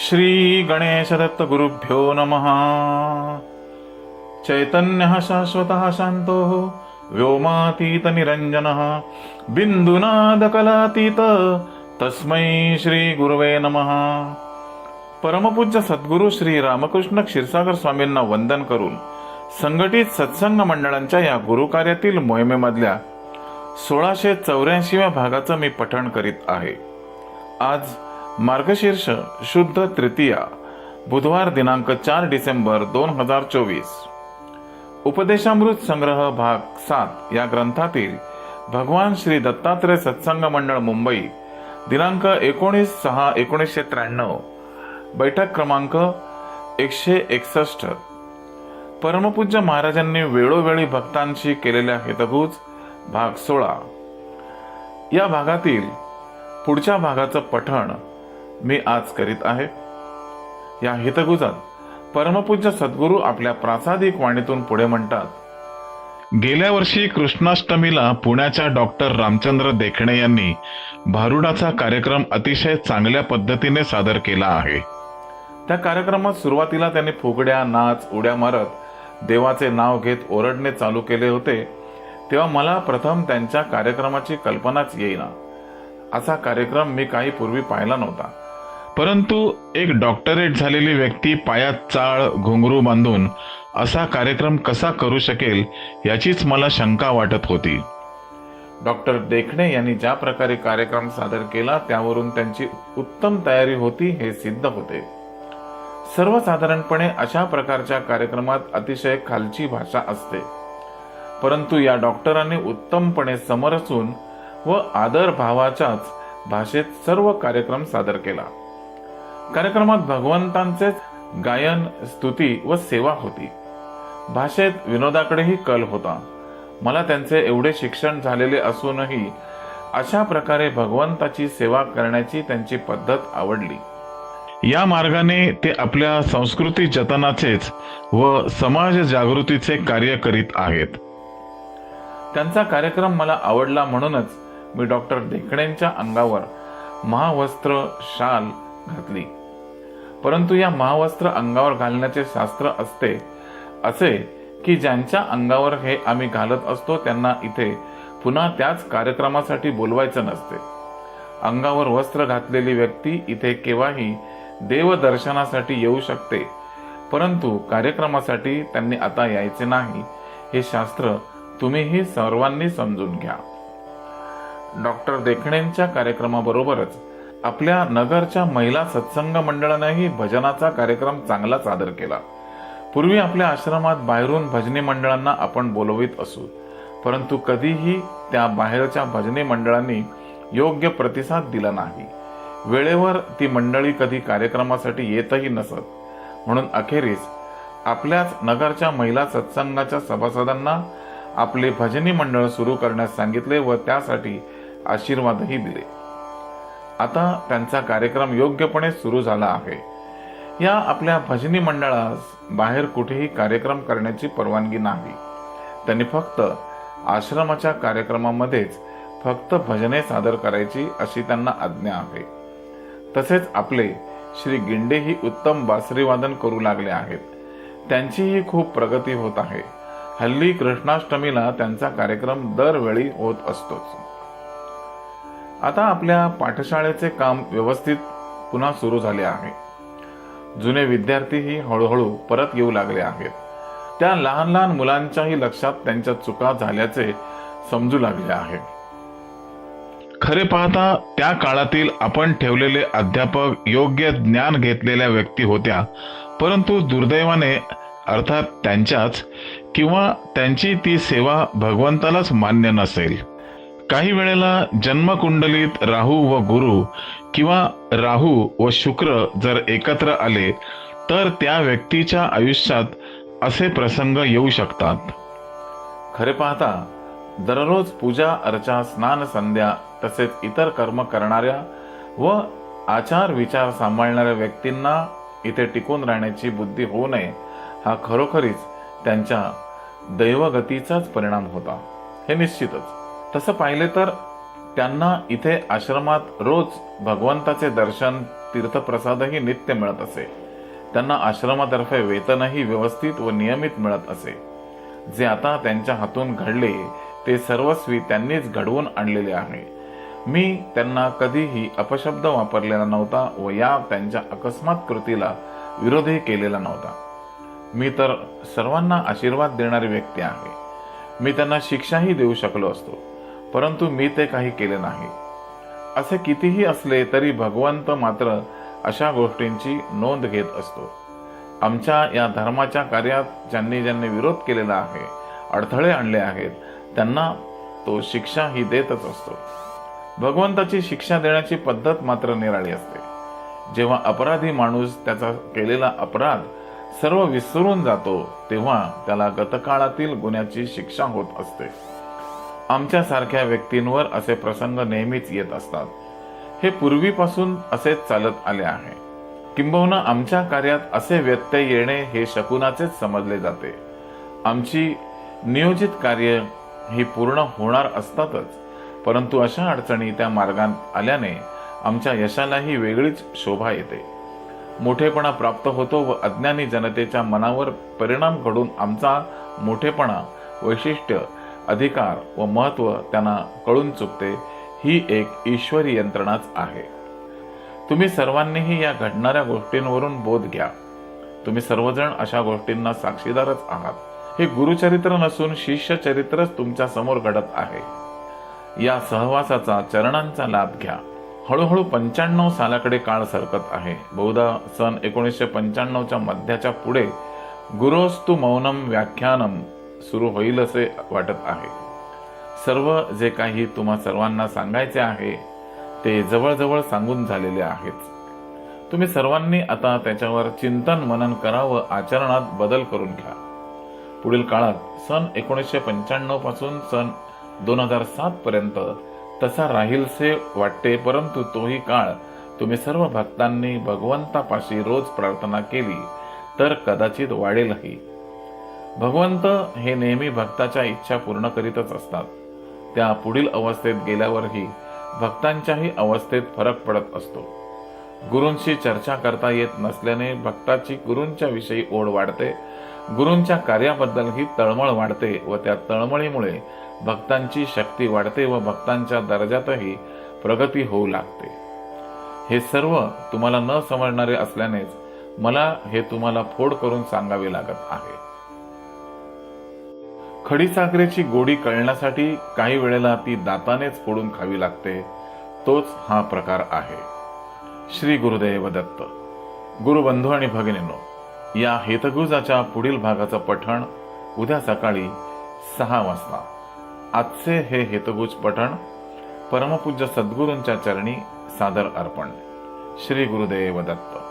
श्री गणेशदत्त गुरुभ्यो नमः। चैतन्यः शाश्वतः शान्तो व्योमातीत निरञ्जनः बिन्दुनादकलातीत तस्मै श्री गुरुवे नमः। परमपूज्य सद्गुरू श्री रामकृष्ण क्षीरसागर स्वामींना वंदन करून संघटित सत्संग मंडळांच्या या गुरुकार्यातील मोहिमेमधल्या सोळाशे चौऱ्याऐंशीव्या भागाचं मी पठण करीत आहे. आज मार्गशीर्ष शुद्ध तृतीया बुधवार दिनांक चार डिसेंबर दोन हजार चोवीस. उपदेशामृत संग्रह भाग सात या ग्रंथातील भगवान श्री दत्तात्रय सत्संग मंडळ मुंबई दिनांक एकोणीस सहा एकोणीसशे त्र्याण्णव बैठक क्रमांक एकशे एकसष्ट. परमपूज्य महाराजांनी वेळोवेळी भक्तांशी केलेल्या हितभूज भाग सोळा. या भागातील पुढच्या भागाचं पठण मी आज करीत आहे. या हितगुजात परमपूज्य सद्गुरू आपल्या प्रासादिक वाणीतून पुढे म्हणतात गेल्या वर्षी कृष्णाष्टमीला पुण्याच्या डॉक्टर रामचंद्र देखणे यांनी भारुडाचा कार्यक्रम अतिशय चांगल्या पद्धतीने सादर केला आहे. त्या कार्यक्रमात सुरुवातीला त्यांनी फुगड्या नाच उड्या मारत देवाचे नाव घेत ओरडणे चालू केले होते. तेव्हा मला प्रथम त्यांच्या कार्यक्रमाची कल्पनाच येईना. असा कार्यक्रम मी काही पूर्वी पाहिला नव्हता. परंतु एक डॉक्टरेट झालेली व्यक्ती पायात चाळ घुंगरू बांधून असा कार्यक्रम कसा करू शकेल याचीच मला शंका वाटत होती. डॉक्टर देखणे यांनी ज्या प्रकारे कार्यक्रम सादर केला त्यावरून त्यांची उत्तम तयारी होती हे सिद्ध होते. सर्वसाधारणपणे अशा प्रकारच्या कार्यक्रमात अतिशय खालची भाषा असते. परंतु या डॉक्टरांनी उत्तमपणे समरसून व आदर भावाच्याच भाषेत सर्व कार्यक्रम सादर केला. कार्यक्रमात भगवंतांचेच गायन स्तुती व सेवा होती. भाषेत विनोदाकडेही कल होता. मला त्यांचे एवढे शिक्षण झालेले असूनही अशा प्रकारे भगवंताची सेवा करण्याची त्यांची पद्धत आवडली. या मार्गाने ते आपल्या संस्कृती जतनाचेच व समाज जागृतीचे कार्य करीत आहेत. त्यांचा कार्यक्रम मला आवडला म्हणूनच मी डॉक्टर देखणेंच्या अंगावर महावस्त्र शाल घातली. परंतु या महावस्त्र अंगावर घालण्याचे शास्त्र असते. असे की ज्यांच्या अंगावर हे आम्ही घालत असतो त्यांना इथे पुन्हा त्याच कार्यक्रमासाठी बोलवायचं नसते. अंगावर वस्त्र घातलेली व्यक्ती इथे केव्हाही देवदर्शनासाठी येऊ शकते परंतु कार्यक्रमासाठी त्यांनी आता यायचे नाही. हे शास्त्र तुम्हीही सर्वांनी समजून घ्या. डॉक्टर देखणेंच्या कार्यक्रमाबरोबरच आपल्या नगरच्या महिला सत्संग मंडळानेही भजनाचा कार्यक्रम चांगला सादर केला. पूर्वी आपल्या आश्रमात बाहेरून भजनी मंडळांना आपण बोलवित असू परंतु कधीही त्या बाहेरच्या भजनी मंडळांनी योग्य प्रतिसाद दिला नाही. वेळेवर ती मंडळी कधी कार्यक्रमासाठी येतही नसत. म्हणून अखेरीस आपल्याच नगरच्या महिला सत्संगाच्या सभासदांना आपले भजनी मंडळ सुरू करण्यास सांगितले व त्यासाठी आशीर्वादही दिले. आता त्यांचा कार्यक्रम योग्यपणे सुरू झाला आहे. या आपल्या भजनी मंडळास बाहेर कुठेही कार्यक्रम करण्याची परवानगी नाही. त्यांनी फक्त आश्रमाच्या कार्यक्रमामध्येच फक्त भजने सादर करायची अशी त्यांना आज्ञा आहे. तसेच आपले श्री गिंडे ही उत्तम बासरीवादन करू लागले आहेत. त्यांचीही खूप प्रगती होत आहे. हल्ली कृष्णाष्टमीला त्यांचा कार्यक्रम दरवेळी होत असतोच. आता आपल्या पाठशाळेचे काम व्यवस्थित पुन्हा सुरू झाले आहे. जुने विद्यार्थीही हळूहळू परत येऊ लागले आहेत. त्या लहान लहान मुलांच्याही लक्षात त्यांच्या चुका झाल्याचे समजू लागले आहे. खरे पाहता त्या काळातील आपण ठेवलेले अध्यापक योग्य ज्ञान घेतलेल्या व्यक्ती होत्या परंतु दुर्दैवाने अर्थात त्यांच्याच किंवा त्यांची ती सेवा भगवंतालाच मान्य नसेल. काही वेळेला जन्मकुंडलीत राहू व गुरु किंवा राहू व शुक्र जर एकत्र आले तर त्या व्यक्तीच्या आयुष्यात असे प्रसंग येऊ शकतात. खरे पाहता दररोज पूजा अर्चा स्नान संध्या तसेच इतर कर्म करणाऱ्या व आचार विचार सांभाळणाऱ्या व्यक्तींना इथे टिकून राहण्याची बुद्धी होऊ नये हा खरोखरीच त्यांच्या दैवगतीचाच परिणाम होता. हे निश्चितच. तसं पाहिले तर त्यांना इथे आश्रमात रोज भगवंताचे दर्शन तीर्थप्रसादही नित्य मिळत असे. त्यांना आश्रमातर्फे वेतनही व्यवस्थित व नियमित मिळत असे. जे आता त्यांच्या हातून घडले ते सर्वस्वी त्यांनीच घडवून आणलेले आहे. मी त्यांना कधीही अपशब्द वापरलेला नव्हता व या त्यांच्या अकस्मात कृतीला विरोधही केलेला नव्हता. मी तर सर्वांना आशीर्वाद देणारी व्यक्ती आहे. मी त्यांना शिक्षाही देऊ शकलो असतो. परंतु मी ते काही केले नाही. असे कितीही असले तरी भगवंत मात्र अशा गोष्टींची नोंद घेत असतो. आमच्या या धर्माच्या कार्यात ज्यांनी ज्यांनी विरोध केलेला आहे अडथळे आणले आहेत त्यांना तो शिक्षा ही देतच असतो. भगवंताची शिक्षा देण्याची पद्धत मात्र निराळी असते. जेव्हा अपराधी माणूस त्याचा केलेला अपराध सर्व विसरून जातो तेव्हा त्याला गतकाळातील गुन्ह्याची शिक्षा होत असते. आमच्या सारख्या व्यक्तींवर असे प्रसंग नेहमीच येत असतात. हे पूर्वीपासून असेच चालत आले आहे. किंबहुना आमच्या कार्यात असे व्यत्यय येणे हे शकुनाचेच समजले जाते. आमची नियोजित कार्य ही पूर्ण होणार असतातच परंतु अशा अडचणी त्या मार्गात आल्याने आमच्या यशालाही वेगळीच शोभा येते. मोठेपणा प्राप्त होतो व अज्ञानी जनतेच्या मनावर परिणाम घडून आमचा मोठेपणा वैशिष्ट्य अधिकार व महत्त्व त्यांना कळून चुकते ही एक ईश्वरी यंत्रणाच आहे. तुम्ही सर्वांनीही या घडणाऱ्या गोष्टींवरून बोध घ्या. तुम्ही सर्वजण अशा गोष्टींना साक्षीदारच आहात. हे गुरुचरित्र नसून शिष्य चरित्रच तुमच्यासमोर घडत आहे. या सहवासाचा चरणांचा लाभ घ्या. हळूहळू पंच्याण्णव सालाकडे काळ सरकत आहे. बहुधा सन एकोणीसशे पंच्याण्णवच्या मध्याच्या पुढे गुरोस्तु मौनम व्याख्यानम सुरू होईल असे वाटत आहे. सर्व जे काही तुम्हा सर्वांना सांगायचे आहे ते जवळजवळ सांगून झालेले आहेत. तुम्ही सर्वांनी आता त्याच्यावर चिंतन मनन करावं आचरणात बदल करून घ्या. पुढील काळात सन एकोणीसशे पंच्याण्णवपासून सन दोन हजार सात पर्यंत तसा राहीलसे वाटते परंतु तोही काळ तुम्ही सर्व भक्तांनी भगवंतापाशी रोज प्रार्थना केली तर कदाचित वाढेलही. भगवंत हे नेहमी भक्ताच्या इच्छा पूर्ण करीतच असतात. त्या पुढील अवस्थेत गेल्यावरही भक्तांच्याही अवस्थेत फरक पडत असतो. गुरूंशी चर्चा करता येत नसल्याने भक्ताची गुरूंच्या विषयी ओढ वाढते. गुरूंच्या कार्याबद्दलही तळमळ वाढते व त्या तळमळीमुळे भक्तांची शक्ती वाढते व भक्तांच्या दर्जातही प्रगती होऊ लागते. हे सर्व तुम्हाला न समजणारे असल्यानेच मला हे तुम्हाला फोड करून सांगावे लागत आहे. खडीसाखरेची गोडी कळण्यासाठी काही वेळेला ती दातानेच फोडून खावी लागते. तोच हा प्रकार आहे. श्री गुरुदेव दत्त. गुरुबंधू आणि भगिनीनो या हेतगुजाच्या पुढील भागाचं पठण उद्या सकाळी सहा वाजता. आजचे हे हेतगुज पठण परमपूज्य सद्गुरूंच्या चरणी सादर अर्पण. श्री गुरुदेव दत्त.